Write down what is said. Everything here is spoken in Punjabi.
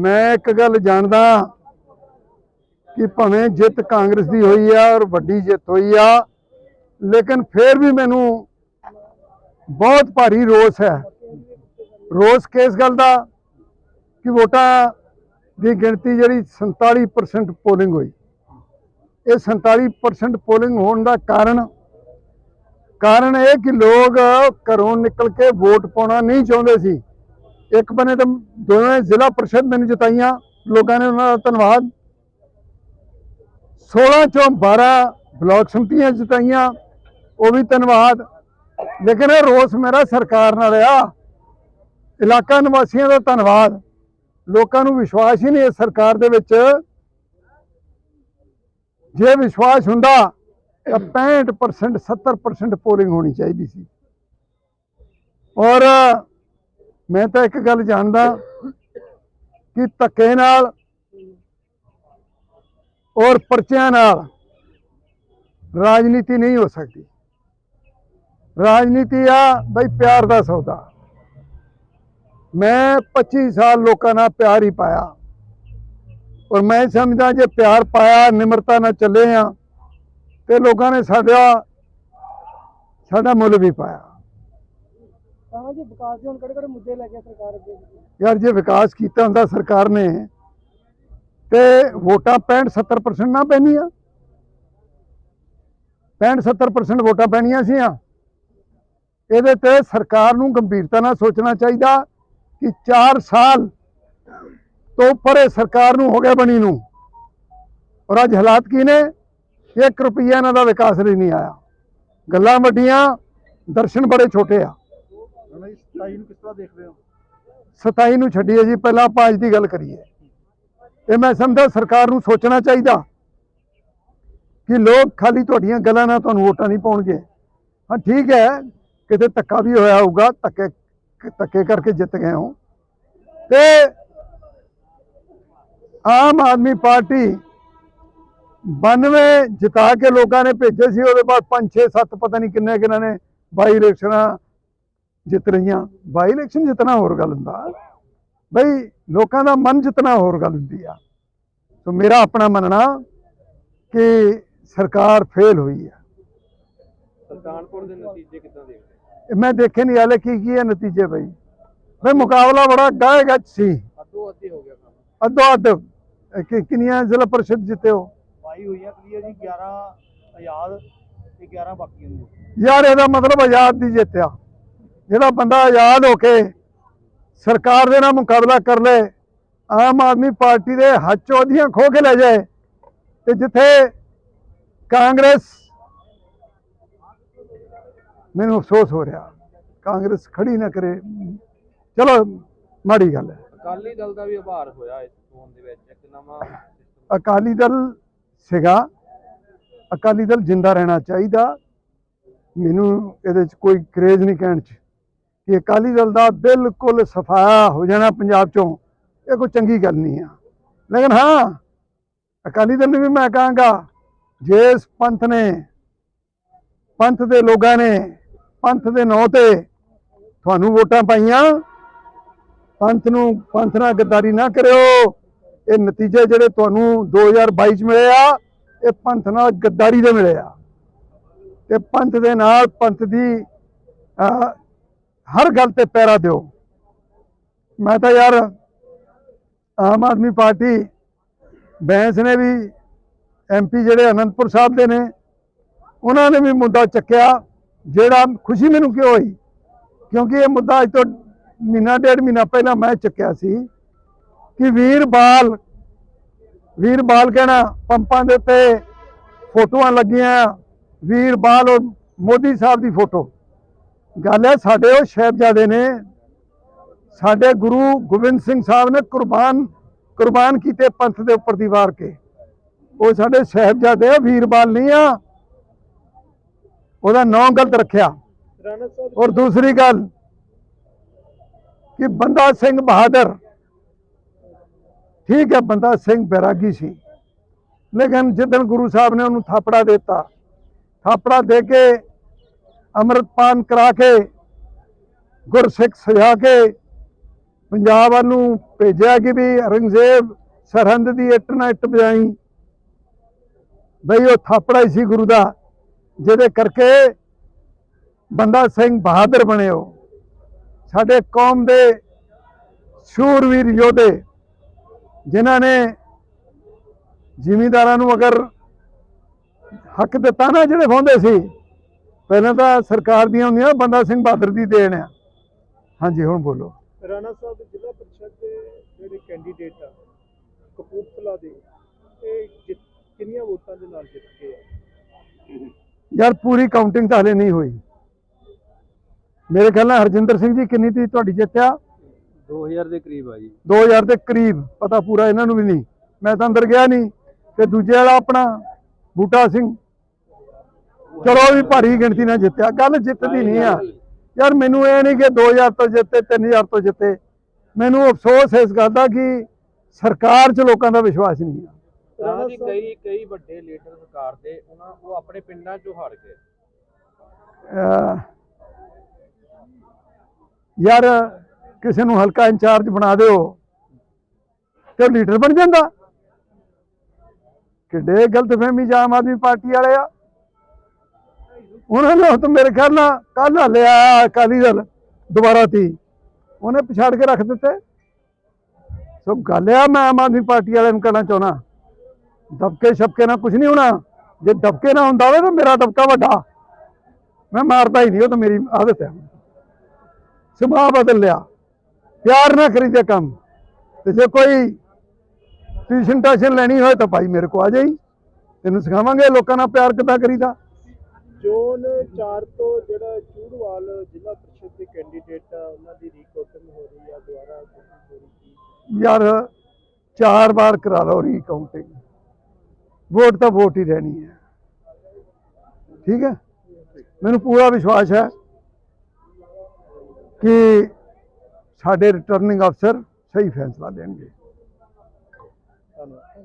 ਮੈਂ ਇੱਕ ਗੱਲ ਜਾਣਦਾ ਕਿ ਭਾਵੇਂ ਜਿੱਤ ਕਾਂਗਰਸ ਦੀ ਹੋਈ ਆ ਔਰ ਵੱਡੀ ਜਿੱਤ ਹੋਈ ਆ, ਲੇਕਿਨ ਫਿਰ ਵੀ ਮੈਨੂੰ ਬਹੁਤ ਭਾਰੀ ਰੋਸ ਹੈ। ਰੋਸ ਕਿਸ ਗੱਲ ਦਾ? ਕਿ ਵੋਟਾਂ ਦੀ ਗਿਣਤੀ ਜਿਹੜੀ 47% ਪੋਲਿੰਗ ਹੋਈ। ਇਹ 47% ਪੋਲਿੰਗ ਹੋਣ ਦਾ ਕਾਰਨ ਕਾਰਨ ਇਹ ਕਿ ਲੋਕ ਘਰੋਂ ਨਿਕਲ ਕੇ ਵੋਟ ਪਾਉਣਾ ਨਹੀਂ ਚਾਹੁੰਦੇ ਸੀ। ਇੱਕ ਬੰਨੇ ਤਾਂ ਦੋਵੇਂ ਜ਼ਿਲ੍ਹਾ ਪਰਿਸ਼ਦ ਮੈਨੂੰ ਜਿਤਾਈਆਂ। ਲੋਕਾਂ ਨੇ ਉਹਨਾਂ ਦਾ ਧੰਨਵਾਦ। 16 ਚੋਂ 12 ਬਲਾਕ ਸੰਮਤੀਆਂ ਜਿਤਾਈਆਂ। ਉਹ ਵੀ ਧੰਨਵਾਦ। ਲੇਕਿਨ ਇਹ ਰੋਸ ਮੇਰਾ ਸਰਕਾਰ ਨਾਲ ਆ। ਇਲਾਕਾ ਨਿਵਾਸੀਆਂ ਦਾ ਧੰਨਵਾਦ। ਲੋਕਾਂ ਨੂੰ ਵਿਸ਼ਵਾਸ ਹੀ ਨਹੀਂ ਇਸ ਸਰਕਾਰ ਦੇ ਵਿੱਚ। ਜੇ ਵਿਸ਼ਵਾਸ ਹੁੰਦਾ ਤਾਂ 65% 70% ਪੋਲਿੰਗ ਹੋਣੀ ਚਾਹੀਦੀ ਸੀ। ਔਰ ਮੈਂ ਤਾਂ ਇੱਕ ਗੱਲ ਜਾਣਦਾ ਕਿ ਧੱਕੇ ਨਾਲ ਔਰ ਪਰਚਿਆਂ ਨਾਲ ਰਾਜਨੀਤੀ ਨਹੀਂ ਹੋ ਸਕਦੀ। ਰਾਜਨੀਤੀ ਆ ਬਈ ਪਿਆਰ ਦਾ ਸੌਦਾ। ਮੈਂ 25 ਸਾਲ ਲੋਕਾਂ ਨਾਲ ਪਿਆਰ ਹੀ ਪਾਇਆ। ਔਰ ਮੈਂ ਸਮਝਦਾ ਜੇ ਪਿਆਰ ਪਾਇਆ ਨਿਮਰਤਾ ਨਾਲ ਚੱਲੇ ਆ ਤੇ ਲੋਕਾਂ ਨੇ ਸਾਡਾ ਸਾਡਾ ਮੁੱਲ ਵੀ ਪਾਇਆ। ਤਾਂ ਜੀ ਵਿਕਾਸ ਦੇ ਹੁਣ ਕਿਹੜੇ ਕਿਹੜੇ ਮੁੱਦੇ ਲੈ ਕੇ ਸਰਕਾਰ ਅੱਗੇ ਯਾਰ ਜੇ ਵਿਕਾਸ ਕੀਤਾ ਹੁੰਦਾ ਸਰਕਾਰ ਨੇ ਤੇ ਵੋਟਾਂ 65 70% ਨਾ ਪੈਣੀਆਂ 65 70% ਵੋਟਾਂ ਪੈਣੀਆਂ ਸੀਆਂ। ਇਹਦੇ ਤੇ ਸਰਕਾਰ ਨੂੰ ਗੰਭੀਰਤਾ ਨਾਲ ਸੋਚਣਾ ਚਾਹੀਦਾ ਕਿ 4 ਸਾਲ ਤੋਂ ਇਹ ਸਰਕਾਰ ਨੂੰ ਹੋ ਗਿਆ ਬਣੀ ਨੂੰ। ਔਰ ਅੱਜ ਹਾਲਾਤ ਕੀ ਨੇ? 1 ਰੁਪਈਆ ਇਹਨਾਂ ਦਾ ਵਿਕਾਸ ਲਈ ਨਹੀਂ ਆਇਆ। ਗੱਲਾਂ ਵੱਡੀਆਂ ਦਰਸ਼ਨ ਬੜੇ ਛੋਟੇ ਆ। ਹਣਾ ਇਸ 27 ਨੂੰ ਕਿਸ ਤਰ੍ਹਾਂ ਦੇਖਦੇ ਹੋ? 27 ਨੂੰ ਛੱਡੀਏ ਜੀ ਪਹਿਲਾਂ ਆਪਾਂ ਅੱਜ ਦੀ ਗੱਲ ਕਰੀਏ। ਇਹ ਮੈਂ ਸਮਝਦਾ ਸਰਕਾਰ ਨੂੰ ਸੋਚਣਾ ਚਾਹੀਦਾ ਕਿ ਲੋਕ ਖਾਲੀ ਤੁਹਾਡੀਆਂ ਗੱਲਾਂ ਨਾਲ ਤੁਹਾਨੂੰ ਵੋਟਾਂ ਨਹੀਂ ਪਾਉਣਗੇ। ਹਾਂ ਠੀਕ ਹੈ ਕਿਤੇ ਧੱਕਾ ਵੀ ਹੋਇਆ ਹੋਊਗਾ, ਧੱਕੇ ਧੱਕੇ ਕਰਕੇ ਜਿੱਤ ਗਏ ਹੋ। ਤੇ ਆਮ ਆਦਮੀ ਪਾਰਟੀ 92 ਜਿਤਾ ਕੇ ਲੋਕਾਂ ਨੇ ਭੇਜੇ ਸੀ, ਉਹਦੇ ਬਾਅਦ 5 6 7 ਪਤਾ ਨਹੀਂ ਕਿੰਨੇ ਕਿੰਨਾਂ ਨੇ ਬਾਈ ਇਲੈਕਸ਼ਨਾਂ ਜਿੱਤ ਰਹੀਆਂ ਬਾਈ ਇਲੈਕਸ਼ਨ ਜਿੱਤਣਾ ਹੋਰ ਗੱਲ ਹੁੰਦਾ। ਬਈ ਲੋਕਾਂ ਦਾ ਮਨ ਜਿੱਤਣਾ ਹੋਰ ਗੱਲ ਹੁੰਦੀ ਆ। ਸੋ ਮੇਰਾ ਆਪਣਾ ਮੰਨਣਾ ਕਿ ਸਰਕਾਰ ਫੇਲ ਹੋਈ ਆ। ਸੁਲਤਾਨਪੁਰ ਦੇ ਨਤੀਜੇ ਕਿੱਦਾਂ ਦੇਖਦੇ ਮੈਂ ਦੇਖੇ ਨਹੀਂ ਹਾਲੇ ਕੀ ਕੀ ਹੈ ਨਤੀਜੇ ਬਈ। ਬਈ ਮੁਕਾਬਲਾ ਬੜਾ ਗਾਹ ਗੱਚ ਸੀ। ਅੱਧੋ ਅੱਧੀ ਹੋ ਗਿਆ ਕੰਮ। ਅੱਧੋ ਅੱਧ। ਕਿ ਕਿੰਨੀਆਂ ਜ਼ਿਲ੍ਹਾ ਪਰਿਸ਼ਦ ਜਿੱਤੇ ਹੋ? ਪਾਈ ਹੋਈ ਆ ਕਲੀਅਰ ਜੀ 11 ਆਜ਼ਾਦ ਤੇ 11 ਬਾਕੀ ਹੁੰਦੇ ਯਾਰ ਇਹਦਾ ਮਤਲਬ ਆਜ਼ਾਦ ਦੀ ਜਿੱਤਿਆ ਜਿਹੜਾ ਬੰਦਾ ਆਜ਼ਾਦ ਹੋ ਕੇ ਸਰਕਾਰ ਦੇ ਨਾਲ ਮੁਕਾਬਲਾ ਕਰ ਲੇ ਆਮ ਆਦਮੀ ਪਾਰਟੀ ਦੇ ਹੱਥ ਉਹਦੀਆਂ ਖੋ ਕੇ ਲੈ ਜਾਏ ਤੇ ਜਿੱਥੇ ਕਾਂਗਰਸ ਮੈਨੂੰ ਅਫਸੋਸ ਹੋ ਰਿਹਾ ਕਾਂਗਰਸ ਖੜੀ ਨਾ ਕਰੇ। ਚਲੋ ਮਾੜੀ ਗੱਲ ਹੈ। ਅਕਾਲੀ ਦਲ ਦਾ ਵੀ ਆਭਾਰ ਹੋਇਆ ਇਸ ਚੋਣ ਦੇ ਵਿੱਚ ਇੱਕ ਨਵਾਂ ਅਕਾਲੀ ਦਲ ਸੀਗਾ। ਅਕਾਲੀ ਦਲ ਜਿੰਦਾ ਰਹਿਣਾ ਚਾਹੀਦਾ। ਮੈਨੂੰ ਇਹਦੇ 'ਚ ਕੋਈ ਕਰੇਜ਼ ਨਹੀਂ ਕਹਿਣ 'ਚ ਕਿ ਅਕਾਲੀ ਦਲ ਦਾ ਬਿਲਕੁਲ ਸਫਾਇਆ ਹੋ ਜਾਣਾ ਪੰਜਾਬ 'ਚੋਂ। ਇਹ ਕੋਈ ਚੰਗੀ ਗੱਲ ਨਹੀਂ ਆ। ਲੇਕਿਨ ਹਾਂ ਅਕਾਲੀ ਦਲ ਨੂੰ ਵੀ ਮੈਂ ਕਹਾਂਗਾ ਜੇ ਇਸ ਪੰਥ ਨੇ ਪੰਥ ਦੇ ਲੋਕਾਂ ਨੇ ਪੰਥ ਦੇ ਨਾਂ ਤੇ ਤੁਹਾਨੂੰ ਵੋਟਾਂ ਪਾਈਆਂ। ਪੰਥ ਨੂੰ, ਪੰਥ ਨਾਲ ਗੱਦਾਰੀ ਨਾ ਕਰਿਓ। ਇਹ ਨਤੀਜੇ ਜਿਹੜੇ ਤੁਹਾਨੂੰ 2022 ਚ ਮਿਲੇ ਆ, ਇਹ ਪੰਥ ਨਾਲ ਗੱਦਾਰੀ ਦੇ ਮਿਲੇ ਆ। ਤੇ ਪੰਥ ਦੇ ਨਾਲ ਪੰਥ ਦੀ ਹਰ ਗੱਲ ਤੇ ਪੈਰਾ ਦਿਓ। ਮੈਂ ਤਾਂ ਯਾਰ ਆਮ ਆਦਮੀ ਪਾਰਟੀ, ਬੈਂਸ ਨੇ ਵੀ ਐਮਪੀ ਜਿਹੜੇ ਅਨੰਦਪੁਰ ਸਾਹਿਬ ਦੇ ਨੇ, ਉਹਨਾਂ ਨੇ ਵੀ ਮੁੱਦਾ ਚੱਕਿਆ। ਜਿਹੜਾ ਖੁਸ਼ੀ ਮੈਨੂੰ ਕਿਉਂ ਹੋਈ? ਕਿਉਂਕਿ ਇਹ ਮੁੱਦਾ ਅੱਜ ਤੋਂ ਮਹੀਨਾ ਡੇਢ ਮਹੀਨਾ ਪਹਿਲਾਂ ਮੈਂ ਚੱਕਿਆ ਸੀ ਕਿ ਵੀਰ ਬਾਲ ਵੀਰ ਬਾਲ ਕਹਿਣਾ ਪੰਪਾਂ ਦੇ ਉੱਤੇ ਫੋਟੋਆਂ ਲੱਗੀਆਂ ਵੀਰ ਬਾਲ ਔਰ ਮੋਦੀ ਸਾਹਿਬ ਦੀ ਫੋਟੋ। ਗੱਲ ਹੈ ਸਾਡੇ ਉਹ ਸਾਹਿਬਜ਼ਾਦੇ ਨੇ ਸਾਡੇ ਗੁਰੂ ਗੋਬਿੰਦ ਸਿੰਘ ਸਾਹਿਬ ਨੇ ਕੁਰਬਾਨ ਕੁਰਬਾਨ ਕੀਤੇ ਪੰਥ ਦੇ ਉੱਪਰ ਦੀ ਵਾਰ ਕੇ। ਉਹ ਸਾਡੇ ਸਾਹਿਬਜ਼ਾਦੇ ਆ, ਵੀਰ ਬਾਲ ਨਹੀਂ ਆ ਉਹਦਾ ਨਾਂ ਗਲਤ ਰੱਖਿਆ। ਔਰ ਦੂਸਰੀ ਗੱਲ ਕਿ ਬੰਦਾ ਸਿੰਘ ਬਹਾਦਰ ਠੀਕ ਹੈ ਬੰਦਾ ਸਿੰਘ ਬੈਰਾਗੀ ਸੀ। ਲੇਕਿਨ ਜਿੱਦਣ ਗੁਰੂ ਸਾਹਿਬ ਨੇ ਉਹਨੂੰ ਥਾਪੜਾ ਦਿੱਤਾ ਥਾਪੜਾ ਦੇ ਕੇ ਅੰਮ੍ਰਿਤਪਾਨ ਕਰਾ ਕੇ ਗੁਰਸਿੱਖ ਸਜਾ ਕੇ ਪੰਜਾਬ ਵੱਲ ਨੂੰ ਭੇਜਿਆ ਕਿ ਵੀ ਔਰੰਗਜ਼ੇਬ ਸਰਹੰਦ ਦੀ ਇੱਟ ਨਾ ਇੱਟ ਵਜਾਈ। ਬਈ ਉਹ ਥਾਪੜਾ ਹੀ ਸੀ ਗੁਰੂ ਦਾ। ਜਿਹਦੇ ਕਰਕੇ ਬੰਦਾ ਸਿੰਘ ਬਹਾਦਰ ਬਣੇ ਹੋ ਸਾਡੇ ਕੌਮ ਦੇ ਸ਼ੂਰਵੀਰ ਯੋਧੇ, ਜਿਨ੍ਹਾਂ ਨੇ ਜ਼ਿਮੀਂਦਾਰਾਂ ਨੂੰ ਅਗਰ ਹੱਕ ਦਿੱਤਾ ਨਾ ਜਿਹੜੇ ਵਾਹੁੰਦੇ ਸੀ, ਪਹਿਲਾਂ ਤਾਂ ਸਰਕਾਰ ਦੀਆਂ ਹੁੰਦੀਆਂ, ਬੰਦਾ ਸਿੰਘ ਬਹਾਦਰ ਦੀ ਦੇਣ ਆ। ਹਾਂਜੀ, ਹੁਣ ਬੋਲੋ। ਰਾਣਾ ਸਾਹਿਬ, ਜ਼ਿਲ੍ਹਾ ਪਰਿਸ਼ਦ ਦੇ ਜਿਹੜੇ ਕੈਂਡੀਡੇਟ ਆ, ਕਪੂਰਥਲਾ ਦੇ, ਇਹ ਕਿੰਨੀਆਂ ਵੋਟਾਂ ਦੇ ਨਾਲ ਜਿੱਤ ਗਏ ਆ? ਯਾਰ ਪੂਰੀ ਕਾਊਂਟਿੰਗ ਤਾਂ ਹਲੇ ਨਹੀਂ ਹੋਈ। ਮੇਰੇ ਖਿਆਲ ਨਾਲ ਹਰਜਿੰਦਰ ਸਿੰਘ ਜੀ ਕਿੰਨੀ ਤੀ ਤੁਹਾਡੀ ਜਿੱਤਿਆ 2000 ਦੇ ਕਰੀਬ ਆ ਜੀ। 2000 ਦੇ ਕਰੀਬ ਪਤਾ ਪੂਰਾ ਇਹਨਾਂ ਨੂੰ ਵੀ ਨਹੀਂ। ਮੈਂ ਤਾਂ ਅੰਦਰ ਗਿਆ ਨਹੀਂ ਤੇ ਦੂਜੇ ਵਾਲਾ ਆਪਣਾ ਬੂਟਾ ਸਿੰਘ। ਚਲੋ ਵੀ ਭਾਰੀ ਗਿਣਤੀ ਨਾਲ ਜਿੱਤਿਆ। ਗੱਲ ਜਿੱਤਦੀ ਨਹੀਂ ਆ। ਯਾਰ ਮੈਨੂੰ ਇਹ ਨਹੀਂ ਕਿ 2000 ਤੋਂ ਜਿੱਤੇ 3000 ਤੋਂ ਜਿੱਤੇ। ਮੈਨੂੰ ਅਫਸੋਸ ਇਸ ਗੱਲ ਦਾ ਕਿ ਸਰਕਾਰ 'ਚ ਲੋਕਾਂ ਦਾ ਵਿਸ਼ਵਾਸ ਨਹੀਂ ਆ। ਰਾਣਾ ਜੀ ਕਈ ਕਈ ਵੱਡੇ ਲੀਡਰ ਸਰਕਾਰ ਦੇ ਉਹਨਾਂ ਉਹ ਆਪਣੇ ਪਿੰਡਾਂ ਚੋਂ ਹਾਰ ਗਏ। ਯਾਰ ਕਿਸੇ ਨੂੰ ਹਲਕਾ ਇੰਚਾਰਜ ਬਣਾ ਦਿਓ ਤੇ ਲੀਡਰ ਬਣ ਜਾਂਦਾ। ਕਿੱਡੇ ਗਲਤਫਹਿਮੀ ਜਾਮ ਆਦਮੀ ਪਾਰਟੀ ਵਾਲੇ ਆ। ਉਹਨਾਂ ਨੇ ਤਾਂ ਮੇਰੇ ਖਿਆਲ ਨਾਲ ਕੱਲ ਲਿਆ ਅਕਾਲੀ ਦਲ ਦੁਬਾਰਾ ਤੀ। ਉਹਨੇ ਪਛਾੜ ਕੇ ਰੱਖ ਦਿੱਤੇ। ਸੋ ਗੱਲ ਆ ਮੈਂ ਆਮ ਆਦਮੀ ਪਾਰਟੀ ਵਾਲਿਆਂ ਨੂੰ ਕਹਿਣਾ ਚਾਹੁੰਦਾ। ਦਬਕੇ ਛਪਕੇ ਨਾਲ ਕੁਝ ਨਹੀਂ ਹੋਣਾ। ਜੇ ਦਬਕੇ ਨਾ ਹੁੰਦਾ ਹੋਵੇ ਤਾਂ ਮੇਰਾ ਦਬਕਾ ਵੱਡਾ। ਮੈਂ ਮਾਰਦਾ ਹੀ ਨਹੀਂ ਉਹ ਤਾਂ ਮੇਰੀ ਆਦਤ ਹੈ। ਸੁਭਾਅ ਬਦਲ ਲਿਆ। ਪਿਆਰ ਨਾ ਕਰੀਦੇ ਕੰਮ। ਤੇ ਜੇ ਕੋਈ ਟਿਊਸ਼ਨ ਟਾਸ਼ਨ ਲੈਣੀ ਹੋਏ ਤਾਂ ਭਾਈ ਮੇਰੇ ਕੋ ਆ ਜਾਈ। ਤੈਨੂੰ ਸਿਖਾਵਾਂਗੇ ਲੋਕਾਂ ਨਾਲ ਪਿਆਰ ਕਿੱਦਾਂ ਕਰੀਦਾ। ਜੋਨ 4 ਤੋਂ ਜਿਹੜਾ ਚੂੜਵਾਲ ਜ਼ਿਲ੍ਹਾ ਪਰਿਸ਼ਦ ਦੇ ਕੈਂਡੀਡੇਟ ਆ ਉਹਨਾਂ ਦੀ ਰੀਕਾਊਂਟਿੰਗ ਹੋ ਰਹੀ ਆ voting ਹੋ ਰਹੀ ਯਾਰ ਚਾਰ ਵਾਰ ਕਰਾ ਲਓ ਰੀਕਾਊਂਟਿੰਗ ਵੋਟ ਤਾਂ ਵੋਟ ਹੀ ਰਹਿਣੀ ਹੈ। ਠੀਕ ਹੈ? ਮੈਨੂੰ ਪੂਰਾ ਵਿਸ਼ਵਾਸ ਹੈ ਕਿ ਸਾਡੇ ਰਿਟਰਨਿੰਗ ਅਫਸਰ ਸਹੀ ਫੈਸਲਾ ਦੇਣਗੇ। ਧੰਨਵਾਦ।